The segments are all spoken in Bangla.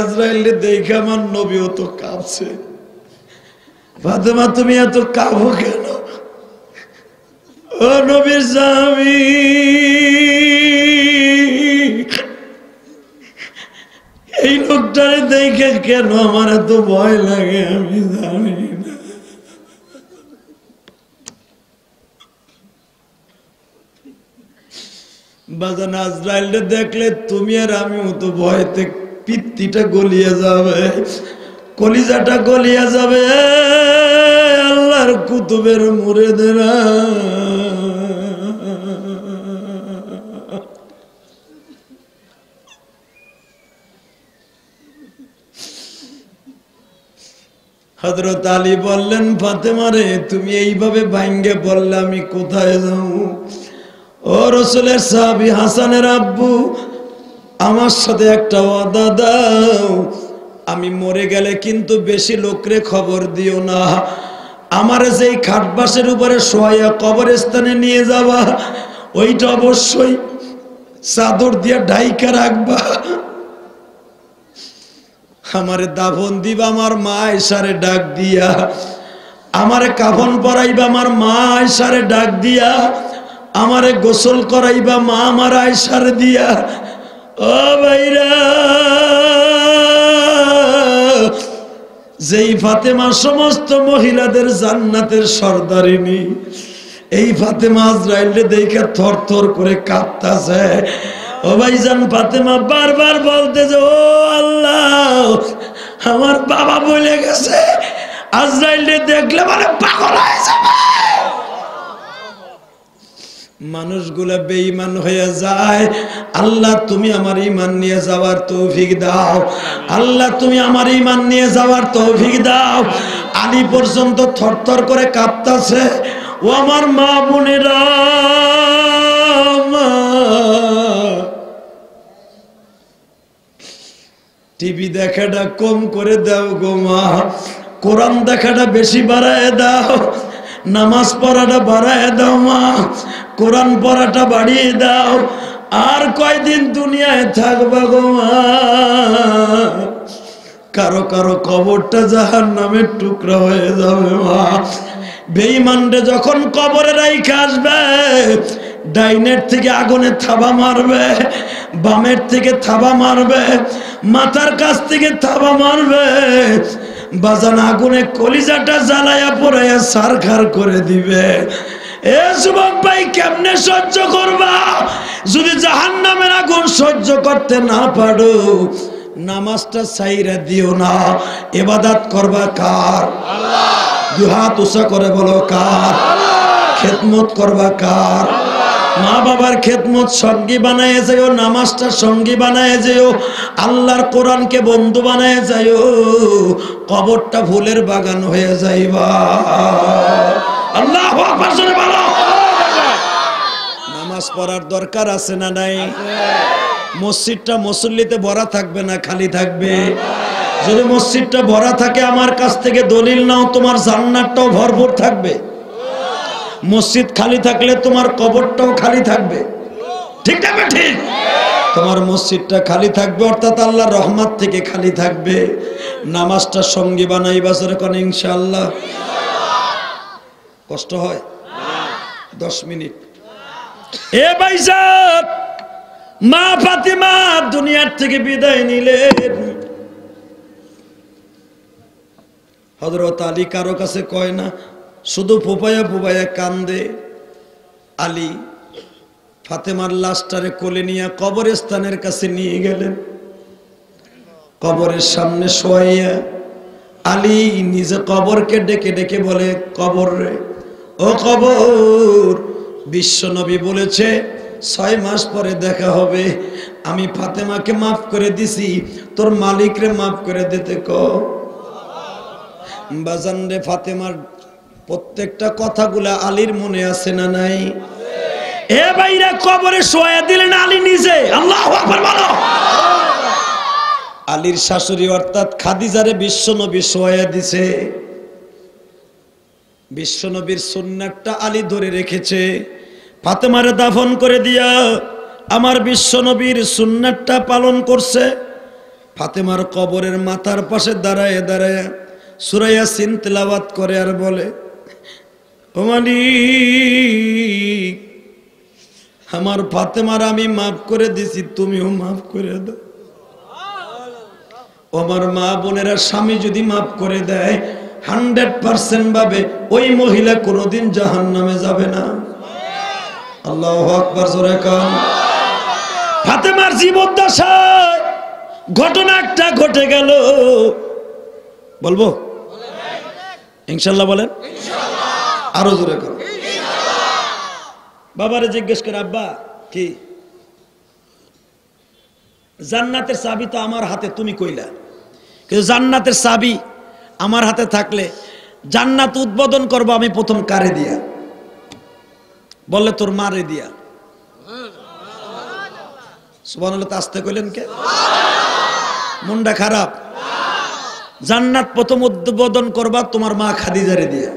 আজরাইলে দেখে আমার কাঁপছে। ফাতেমা, তুমি এত কাঁপো কেন? ও নবীর স্বামী। এই লোকটারে দেখে কেন আমার এত ভয় লাগে আমি জানি না। বাজান আজরাইলটা দেখলে তুমি আর আমিও তো ভয়তে পিত্তিটা গলিয়ে যাবে, কলিজাটা গলিয়ে যাবে, আল্লাহর কুতুবের মুরে দেরা হজরত আলী বললেন ফাতেমারে তুমি এইভাবে ভাঙ্গে বললে আমি কোথায় যাও ও রসুলের সাহাবি হাসানের আব্বু আমার সাথে একটা ওয়াদা দাও। আমি মরে গেলে কিন্তু বেশি লোকরে খবর দিও না। আমার যেই খাটবাসের উপরে সোয়া কবরস্থানে নিয়ে যাবা, ওইটা অবশ্যই চাদর দিয়ে ঢাইকা রাখবা। আমারে দাফন দিবা আমার মা এসারে ডাক দিয়া। আমারে কাফন পরাইবা আমার মা এসারে ডাক দিয়া। আমারে গোসল করাইবা মা আমার আয়সার দিয়া। ভাইরা, যেই ফাতেমা সমস্ত মহিলাদের জান্নাতের সর্দারিনী, এই ফাতেমা আজরাইলে দেখে থর থর করে কাঁপতাছে ও ভাইজান ফাতেমা বারবার বলতেছে ও আল্লাহ, আমার বাবা বলে গেছে। আজরাইলে দেখলে মানে পাগল হয়ে যাবে। মানুষগুলা বেঈমান হয়ে যায়। আল্লাহ তুমি আমার ইমান নিয়ে যাওয়ার তৌফিক দাও। আল্লাহ তুমি আমার ইমান নিয়ে যাওয়ার তৌফিক দাও। আলী পর্যন্ত থরথর করে কাঁপতাছে। ও আমার মা বোনেরা টিভি দেখাটা কম করে দাও গো মা। কোরআন দেখাটা বেশি বাড়ায় দাও। নামাজ পড়াটা বাড়ায় দাও মা। কোরআন পড়াটা বাড়িয়ে দাও। আর কয়দিন দুনিয়ায় থাকবা গো কারও কারও কবরটা জাহার নামের টুকরা হয়ে যাবে মা। বেইমানরে যখন কবরে রাইখে আসবে, ডাইনের থেকে আগুনে থাবা মারবে, বামের থেকে থাবা মারবে, মাথার কাছ থেকে থাবা মারবে। বাজান আগুনে কলিজাটা জ্বালায়া পড়াইয়া সারখার করে দিবে। এ কেমনে সহ্য করবা? যদি সহ্য দিও না। এবাদাত কার? করে খেদমত কার? মা বাবার খেদমত সঙ্গী বানায় যাইও, নামাজটা সঙ্গী বানায় যাইও, আল্লাহর কোরআনকে বন্ধু বানায় যাইও, কবরটা ফুলের বাগান হয়ে যাইবা। নামাজ পড়ার দরকার আছে না নাই? মসজিদটা মুসল্লিতে ভরা থাকবে না, খালি থাকবে? যদি মসজিদটা ভরা থাকে, আমার কাছ থেকে দলিল নাও, তোমার জান্নাতটাও ভরপুর থাকবে। মসজিদ খালি থাকলে তোমার কবরটাও খালি থাকবে। ঠিক থাকবে ঠিক তোমার মসজিদটা খালি থাকবে, অর্থাৎ আল্লাহ রহমাত থেকে খালি থাকবে। নামাজটা সঙ্গী বানাই বাজারে কোন, ইনশাআল্লাহ। কষ্ট হয়? দশ মিনিট। এ ভাইসাব মা ফাতিমা দুনিয়ার থেকে বিদায় নিলেন। হজরত আলী কারও কাছে কয় না শুধু ফুপায়া ফুপায়া কান্দে। আলী ফাতেমার লাশটারে কোলে নিয়ে কবরস্থানের কাছে নিয়ে গেলেন। কবরের সামনে শোয়াইয়া আলী নিজে কবরকে ডেকে ডেকে বলে কবর রে। ও কবর। বিশ্বনবী বলেছে, ছয় মাস পরে দেখা হবে। আমি ফাতেমাকে মাফ করে দিছি, তোর মালিকরে মাফ করে দিতে ক। বাজান রে ফাতেমার প্রত্যেকটা কথাগুলা আলীর মনে আছে না নাই? এ ভাইরা কবরে শোয়া দিলেন আলী নিজে। আল্লাহ বলো। আলীর শাশুড়ি অর্থাৎ খাদিজারে বিশ্বনবী শোয়া দিছে। বিশ্বনবীর সুন্নাতটা আলী ধরে রেখেছে। ফাতেমারে দাফন করে দিয়া আমার বিশ্বনবীর সুন্নাতটা পালন করছে। ফাতেমার কবরের মাথার পাশে দাঁড়ায় দাঁড়ায় সুরাইয়া সিন তেলাওয়াত করে আর বলে, ও মালিক, আমার ফাতেমার আমি মাফ করে দিছি, তুমিও মাফ করে দাও। আমার মা বোনেরা স্বামী যদি মাফ করে দেয় হান্ড্রেড পার্সেন্ট ভাবে ওই মহিলা কোনোদিন জাহান নামে যাবে না। আল্লাহ আকবর, জোরে কান। ফাতেমার জীবদ্দশায় ঘটনা একটা ঘটে গেল। বলব? ইনশাল্লাহ বলেন। আরও জোরে কর বাবারে জিজ্ঞেস করে, আব্বা, কি? জান্নাতের চাবি তো আমার হাতে, তুমি কইলা। কিন্তু জান্নাতের চাবি আমার হাতে থাকলে জান্নাত উদ্বোধন করব আমি প্রথম কারে দিয়া। বললে তোর মারে দিয়া। সুবান আসতে কইলেন কে? মনটা খারাপ। জান্নাত প্রথম উদ্বোধন করবা তোমার মা খাদিজারে দিয়া।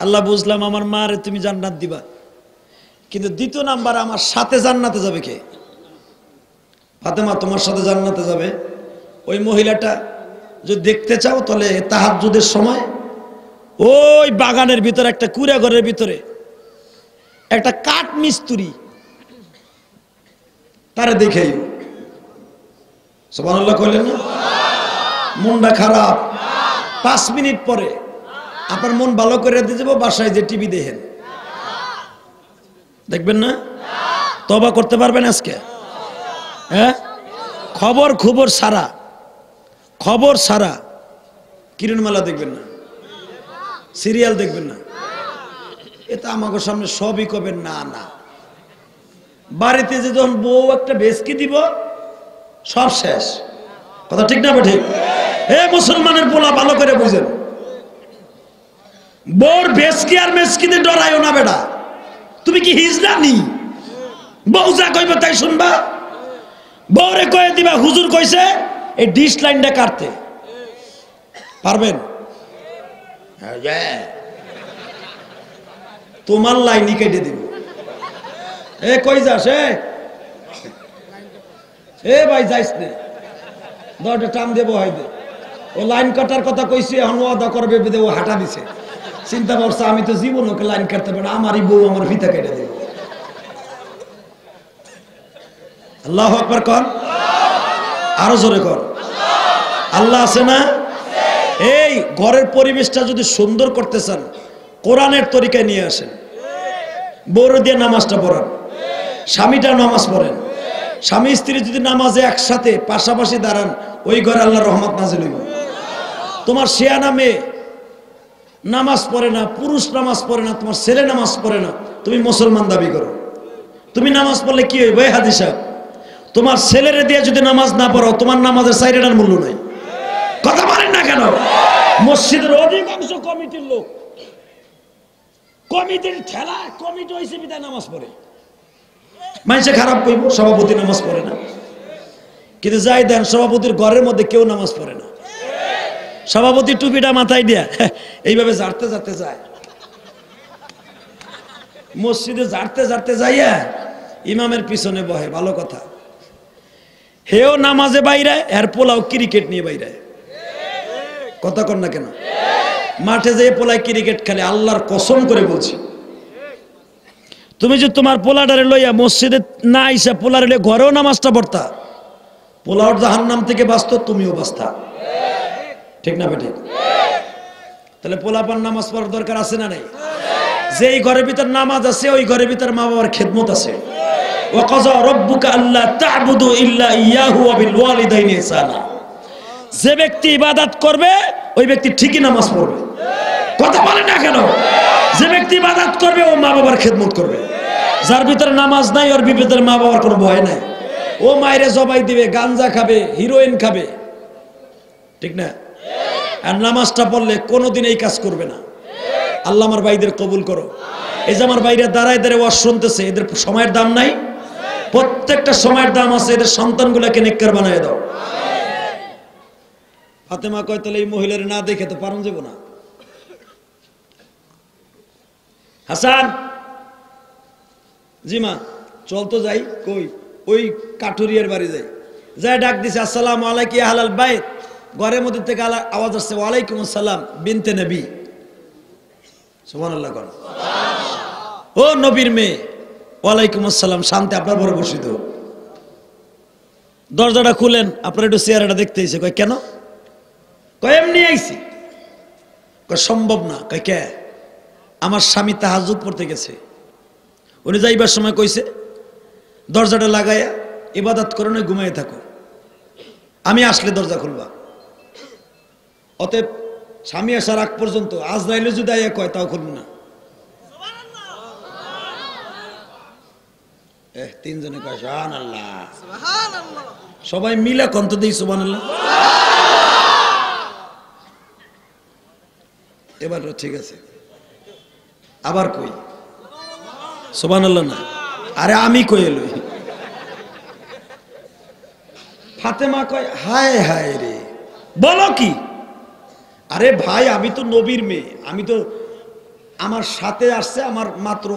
আল্লাহ, বুঝলাম আমার মারে তুমি জান্নাত দিবা। কিন্তু দ্বিতীয় নাম্বার, আমার সাথে জান্নাতে যাবে কে? ফাতেমা তোমার সাথে জান্নাতে যাবে। ওই মহিলাটা যদি দেখতে চাও তাহলে তাহাজুদের সময় ওই বাগানের ভিতরে, একটা কুড়া ঘরের ভিতরে, একটা কাঠ মিস্তুরি, তারে দেখেই সোবানুল্লাহ কইলেন না? মনটা খারাপ। পাঁচ মিনিট পরে আপনার মন ভালো করে দিয়ে যাব, বাসায় যে টিভি দেখেন। দেখবেন না? তবা করতে পারবেন আজকে? হ্যাঁ? খবর খবর সারা। খবর সারা। কিরণমালা দেখবেন না। সিরিয়াল দেখবেন না। এটা আমাকে সামনে সবই কবে না না। বাড়িতে যে যখন বউ একটা বেসকি দিব, সব শেষ। কথা ঠিক না ঠিক হে মুসলমানের পোলা, ভালো করে বুঝেন। বোর বেসকি আর মেসকিতে ডরাইও না বেটা। তুমি কি হিজলা নি? বউ যা কইবে তাই শুনবা। বউরে কয়ে দিবা, হুজুর কইছে এই ডিস লাইনটা কাটতে। পারবেন? হ্যাঁ, তোমার লাইনই কেটে দিব। এ কই যাস এ? ভাই যাইস নে। দরটা টান দেবো হয় দে। ও লাইন কাটার কথা কইছি এখন ওয়াদা করবে বেদে ও হাঁটা দিছে। চিন্তা করছে আমি তো জীবন ওকে লাইন কাটতে পারি আমারই বউ আমার ফিতা কেটে দেবে। আল্লাহ আকবর কর আরও জোরে কর আল্লাহ আছে না? এই ঘরের পরিবেশটা যদি সুন্দর করতে চান, কোরআনের তরিকায় নিয়ে আসেন। বৌর দিয়ে নামাজটা পড়ান। স্বামীটা নামাজ পড়েন। স্বামী স্ত্রী যদি নামাজে একসাথে পাশাপাশি দাঁড়ান, ওই ঘরে আল্লাহ রহমত নাজিল হইব। তোমার শেয়ানা নামে নামাজ পড়ে না, পুরুষ নামাজ পড়ে না, তোমার ছেলে নামাজ পড়ে না, তুমি মুসলমান দাবি করো। তুমি নামাজ পড়লে কি হইবে? হাদিসা, তোমার ছেলেরে দিয়ে যদি নামাজ না পড়ো তোমার নামাজের সাইডের মূল্য নাই। কথা বলেন না কেন? মসজিদের অধিকাংশ কমিটির লোক। কমিটির ঠেলা কমিটি হয়েছে বিদায় নামাজ পড়ে। মানুষে খারাপ কইব, সভাপতি নামাজ পড়ে না। কিন্তু যাই দেন, সভাপতির ঘরের মধ্যে কেউ নামাজ পড়ে না। সভাপতি টুপিটা মাথায় দিয়া, এইভাবে জারতে জারতে যায়। মসজিদে জারতে জারতে যাইয়া ইমামের পিছনে বহে, ভালো কথা। হেও নামাজে বাইরে এর পোলাও ক্রিকেট নিয়ে বাইরে। কথা কর না কেন? মাঠে যেয়ে পোলায় ক্রিকেট খেলে আল্লাহর কসম করে বলছি। তুমি যে তোমার পোলাটারে লইয়া মসজিদে না আইসা পোলারে ঘরেও নামাজটা পড়তা পোলাওর জাহান নাম থেকে বাঁচত, তুমিও বাঁচতা। ঠিক না বেঠিক? তাহলে পোলাপান নামাজ পড়ার দরকার আছে না নাই? যেই ঘরের ভিতর নামাজ আছে, ওই ঘরের ভিতর মা বাবার খেদমত আছে। ওয়াকাযা রাব্বুকা আল্লা তা'বুদু ইল্লা ইয়াহু ওয়া বিল ওয়ালিদাইনি ইহসানা। যে ব্যক্তি ইবাদত করবে, ওই ব্যক্তি ঠিকই নামাজ পড়বে। কথা বলে না কেন? যে ব্যক্তি ইবাদত করবে, ও মা বাবার খেদমত করবে। যার ভিতরে নামাজ নাই, ওর ভিতরে মা বাবার কোনো ভয় নাই। ও মায়েরে জবাই দিবে, গাঞ্জা খাবে, হিরোইন খাবে। ঠিক না? আর নামাজটা পড়লে কোনোদিন এই কাজ করবে না। আল্লাহ আমার ভাইদের কবুল করো। এই যে আমার বাইরে দাঁড়ায় দাঁড়ায় ওয়াজ শুনতেছে, এদের সময়ের দাম নাই। প্রত্যেকটা সময়ের দাম আছে, এদের সন্তানগুলোকে নেককার বানিয়ে দাও। ফাতেমা কয়, তাহলে এই মহিলার না দেখে তো পারন যাব না। হাসান, জি মা, চল তো যাই, কই? ওই কাঠুরিয়ার বাড়ি যাই। যাই ডাক দিছে, আসসালাম আলাইকুম হালাল বাইত। ঘরের মধ্যে থেকে আলা- আওয়াজ আসছে, ওয়ালাইকুম আসসালাম, বিনতে নবী। সুবহানাল্লাহ কোন। ও নবীর মেয়ে, ওয়ালাইকুম আসসালাম, শান্তি আপনার বড় বসিত। দরজাটা খুলেন, আপনার একটু চেয়ারটা দেখতে এসে কয়, কেন? কয় এমনি আইছি? কয় সম্ভব না। কয় কে? আমার স্বামী তাহাজুদ পড়তে গেছে। উনি যাইবার সময় কইছে দরজাটা লাগাইয়া ইবাদত করে নয় ঘুমাই থাকো। আমি আসলে দরজা খুলবা। অতএব স্বামী আসার আগ পর্যন্ত আজ নাইলে যদি আইয়া কয় তাও খুলব না। তিনজনে কয় শাহান আল্লাহ সবাই মিলে কন্ত দিই সুবান আল্লাহ এবার ঠিক আছে। আবার কই? সোবান না। আরে আমি কই এলই ফাতেমা কয়, হায় হায় রে। বলো কি? আরে ভাই, আমি তো নবীর মেয়ে। আমি তো আমার সাথে আসছে আমার মাত্র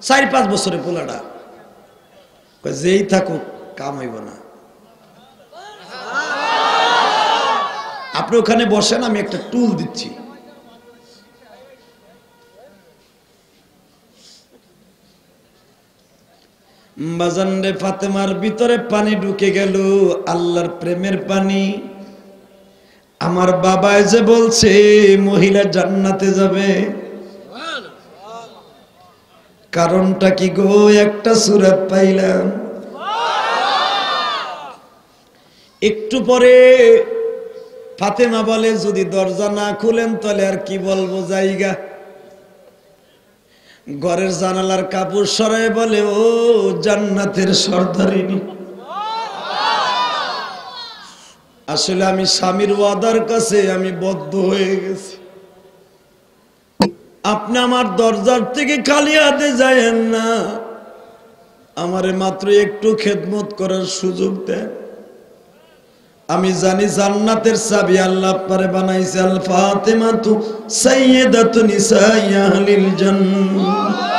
চার, পাঁচ বছরে পোলাটা। যেই থাকুক, কাম হইব না। আপনি ওখানে বসেন, আমি একটা টুল দিচ্ছি। বাজান রে ফাতেমার ভিতরে পানি ঢুকে গেল, আল্লাহর প্রেমের পানি। আমার বাবাই যে বলছে, মহিলা জান্নাতে যাবে। কারণটা কি গো? একটা সুরাত পাইলাম। একটু পরে ফাতেমা বলে, যদি দরজা না খুলেন, তাহলে আর কি বলব? জায়গা ঘরের জানালার কাপড় সরাই বলে, ও জান্নাতের সর্দারিনী। আসলে আমি স্বামীর ওয়াদার কাছে আমি বদ্ধ হয়ে গেছি। আপনি আমার দরজার থেকে খালি হাতে যায়েন না। আমারে মাত্র একটু খেদমত করার সুযোগ দেন। আমি জানি জান্নাতের সাবি আল্লাহ পারে বানাইছে আল ফাতেমা তু সাইয়্যিদাতু নিসা আহলিল জান্নাহ।